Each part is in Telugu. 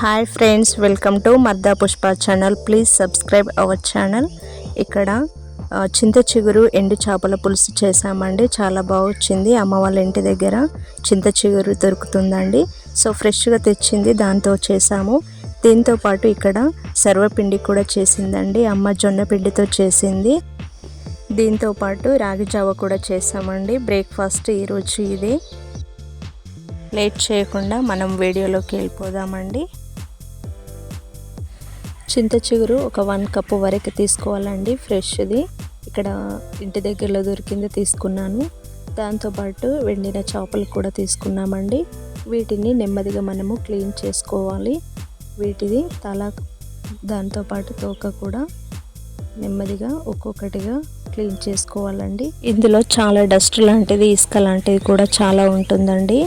Hi friends welcome to Madda Pushpa channel. Please subscribe our channel. ఇక్కడ చింత చిగురు ఎండు చేపల పులుసు చేసామండి చాలా బాగా వచ్చింది అమ్మ వాళ్ళ ఇంటి దగ్గర చింత చిగురు దొరుకుతుందండి. సో ఫ్రెష్గా తెచ్చింది. దాంతో చేసాము దీంతో పాటు ఇక్కడ సర్వపిండి కూడా చేసిందండి. అమ్మ జొన్న పిండితో చేసింది. దీంతో పాటు రాగి జావ కూడా చేసామండి బ్రేక్ఫాస్ట్ ఈరోజు ఇది. లేట్ చేయకుండా మనం వీడియోలోకి వెళ్ళిపోదామండి. చింత చిగురు ఒక వన్ కప్ వరకు తీసుకోవాలండి ఫ్రెష్ది. ఇక్కడ ఇంటి దగ్గరలో దొరికింది తీసుకున్నాను. దాంతోపాటు వెండిన చేపలు కూడా తీసుకున్నామండి. వీటిని నెమ్మదిగా మనము క్లీన్ చేసుకోవాలి. వీటిది తల దాంతోపాటు తోక కూడా నెమ్మదిగా ఒక్కొక్కటిగా క్లీన్ చేసుకోవాలండి. ఇందులో చాలా డస్ట్ లాంటిది ఇసుక లాంటిది కూడా చాలా ఉంటుందండి.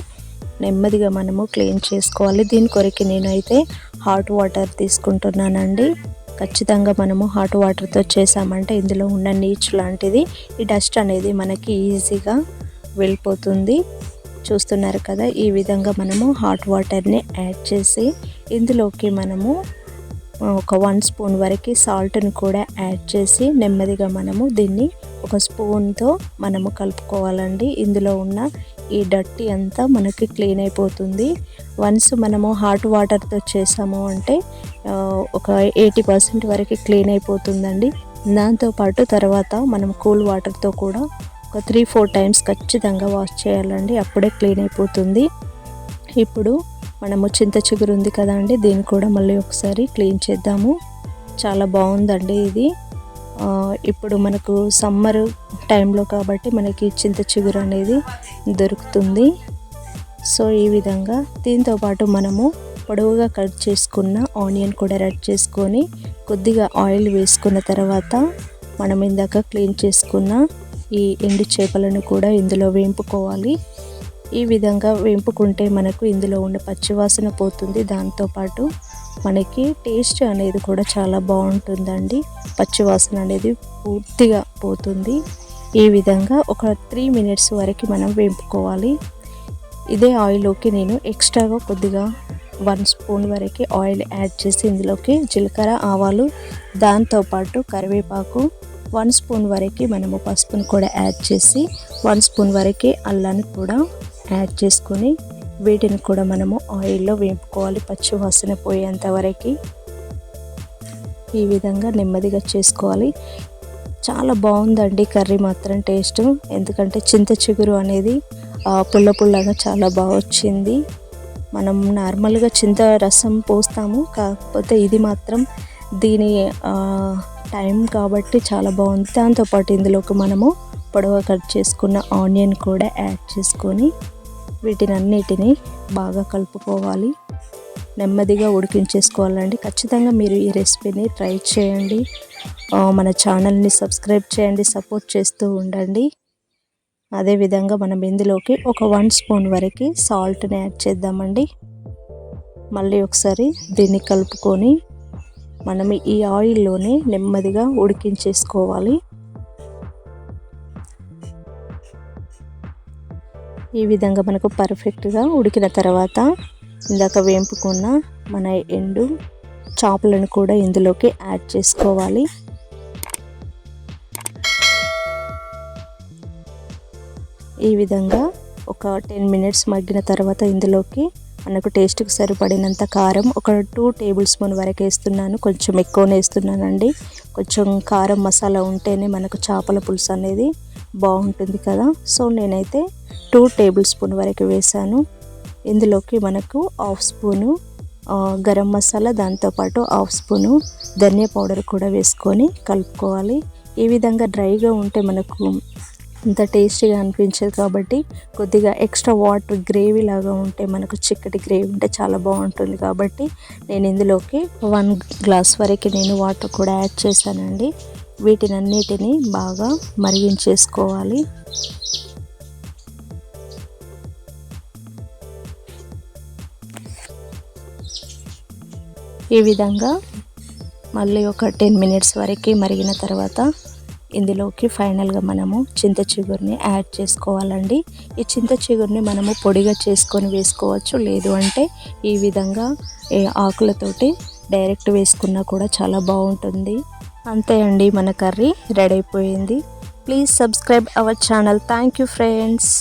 నెమ్మదిగా మనము క్లీన్ చేసుకోవాలి. దీని కొరకు నేనైతే హాట్ వాటర్ తీసుకుంటున్నానండి. ఖచ్చితంగా మనము హాట్ వాటర్తో చేసామంటే ఇందులో ఉన్న నీచు లాంటిది ఈ డస్ట్ అనేది మనకి ఈజీగా వెళ్ళిపోతుంది. చూస్తున్నారు కదా ఈ విధంగా మనము హాట్ వాటర్ని యాడ్ చేసి ఇందులోకి మనము ఒక వన్ స్పూన్ వరకు సాల్ట్ని కూడా యాడ్ చేసి నెమ్మదిగా మనము దీన్ని ఒక స్పూన్తో మనము కలుపుకోవాలండి. ఇందులో ఉన్న ఈ డట్టి అంతా మనకి క్లీన్ అయిపోతుంది. వన్స్ మనము హాట్ వాటర్తో చేసాము అంటే ఒక ఎయిటీ పర్సెంట్ వరకు క్లీన్ అయిపోతుందండి. దాంతోపాటు తర్వాత మనం కూల్ వాటర్తో కూడా ఒక త్రీ ఫోర్ టైమ్స్ ఖచ్చితంగా వాష్ చేయాలండి. అప్పుడే క్లీన్ అయిపోతుంది. ఇప్పుడు మనము చింత చిగురు ఉంది కదండి దీన్ని కూడా మళ్ళీ ఒకసారి క్లీన్ చేద్దాము. చాలా బాగుందండి ఇది. ఇప్పుడు మనకు సమ్మర్ టైంలో కాబట్టి మనకి చింత చిగురు అనేది దొరుకుతుంది. సో ఈ విధంగా దీంతో పాటు మనము పొడవుగా కట్ చేసుకున్న ఆనియన్ కూడా రెడ్ చేసుకొని కొద్దిగా ఆయిల్ వేసుకున్న తర్వాత మనం ఇందాక క్లీన్ చేసుకున్న ఈ ఎండు చేపలను కూడా ఇందులో వేంపుకోవాలి. ఈ విధంగా వేంపుకుంటే మనకు ఇందులో ఉన్న పచ్చివాసన పోతుంది. దాంతోపాటు మనకి టేస్ట్ అనేది కూడా చాలా బాగుంటుందండి. పచ్చివాసన అనేది పూర్తిగా పోతుంది. ఈ విధంగా ఒక త్రీ మినిట్స్ వరకు మనం వేపుకోవాలి. ఇదే ఆయిల్లోకి నేను ఎక్స్ట్రాగా కొద్దిగా వన్ స్పూన్ వరకు ఆయిల్ యాడ్ చేసి ఇందులోకి జీలకర్ర ఆవాలు దాంతోపాటు కరివేపాకు వన్ స్పూన్ వరకు మనము పసుపును కూడా యాడ్ చేసి వన్ స్పూన్ వరకు అల్లాన్ని కూడా యాడ్ చేసుకొని వీటిని కూడా మనము ఆయిల్లో వేపుకోవాలి పచ్చి వాసన పోయేంత వరకు. ఈ విధంగా నెమ్మదిగా చేసుకోవాలి. చాలా బాగుందండి కర్రీ మాత్రం టేస్ట్. ఎందుకంటే చింత చిగురు అనేది పుల్ల పుల్లగా చాలా బాగా వచ్చింది. మనం నార్మల్గా చింత రసం పోస్తాము. కాకపోతే ఇది మాత్రం దీని టైం కాబట్టి చాలా బాగుంది. దాంతోపాటు ఇందులోకి మనము పొడవ కట్ చేసుకున్న ఆనియన్ కూడా యాడ్ చేసుకొని వీటిని అన్నిటిని బాగా కలుపుకోవాలి. నెమ్మదిగా ఉడికించేసుకోవాలండి. ఖచ్చితంగా మీరు ఈ రెసిపీని ట్రై చేయండి. మన ఛానల్ని సబ్స్క్రైబ్ చేయండి సపోర్ట్ చేస్తూ ఉండండి. అదేవిధంగా మనం ఇందులోకి ఒక వన్ స్పూన్ వరకు సాల్ట్ని యాడ్ చేద్దామండి. మళ్ళీ ఒకసారి దీన్ని కలుపుకొని మనం ఈ ఆయిల్లోనే నెమ్మదిగా ఉడికించేసుకోవాలి. ఈ విధంగా మనకు పర్ఫెక్ట్గా ఉడికిన తర్వాత ఇందాక వేంపుకున్న మన ఎండు చేపలను కూడా ఇందులోకి యాడ్ చేసుకోవాలి. ఈ విధంగా ఒక టెన్ మినిట్స్ మగ్గిన తర్వాత ఇందులోకి మనకు టేస్ట్కి సరిపడినంత కారం ఒక టూ టేబుల్ స్పూన్ వరకు వేస్తున్నాను. కొంచెం ఎక్కువనే వేస్తున్నానండి. కొంచెం కారం మసాలా ఉంటేనే మనకు చేపల పులుసు అనేది బాగుంటుంది కదా. సో నేనైతే టూ టేబుల్ స్పూన్ వరకు వేసాను ఇందులోకి మనకు హాఫ్ స్పూను గరం మసాలా దాంతోపాటు హాఫ్ స్పూను ధనియా పౌడర్ కూడా వేసుకొని కలుపుకోవాలి. ఈ విధంగా డ్రైగా ఉంటే మనకు అంత టేస్టీగా అనిపించదు కాబట్టి కొద్దిగా ఎక్స్ట్రా వాటర్ గ్రేవీ లాగా ఉంటే మనకు చిక్కటి గ్రేవీ ఉంటే చాలా బాగుంటుంది కాబట్టి నేను ఇందులోకి వన్ గ్లాస్ వరకు నేను వాటర్ కూడా యాడ్ చేశానండి. వీటిని అన్నిటిని బాగా మరిగించేసుకోవాలి. ఈ విధంగా మళ్ళీ ఒక టెన్ మినిట్స్ వరకు మరిగిన తర్వాత ఇందులోకి ఫైనల్గా మనము చింత చిగురిని యాడ్ చేసుకోవాలండి. ఈ చింత చిగురిని మనము పొడిగా చేసుకొని వేసుకోవచ్చు. లేదు అంటే ఈ విధంగా ఆకులతోటి డైరెక్ట్ వేసుకున్నా కూడా చాలా బాగుంటుంది. అంతే అండి మన కర్రీ రెడీ అయిపోయింది. Please subscribe our channel. Thank you friends.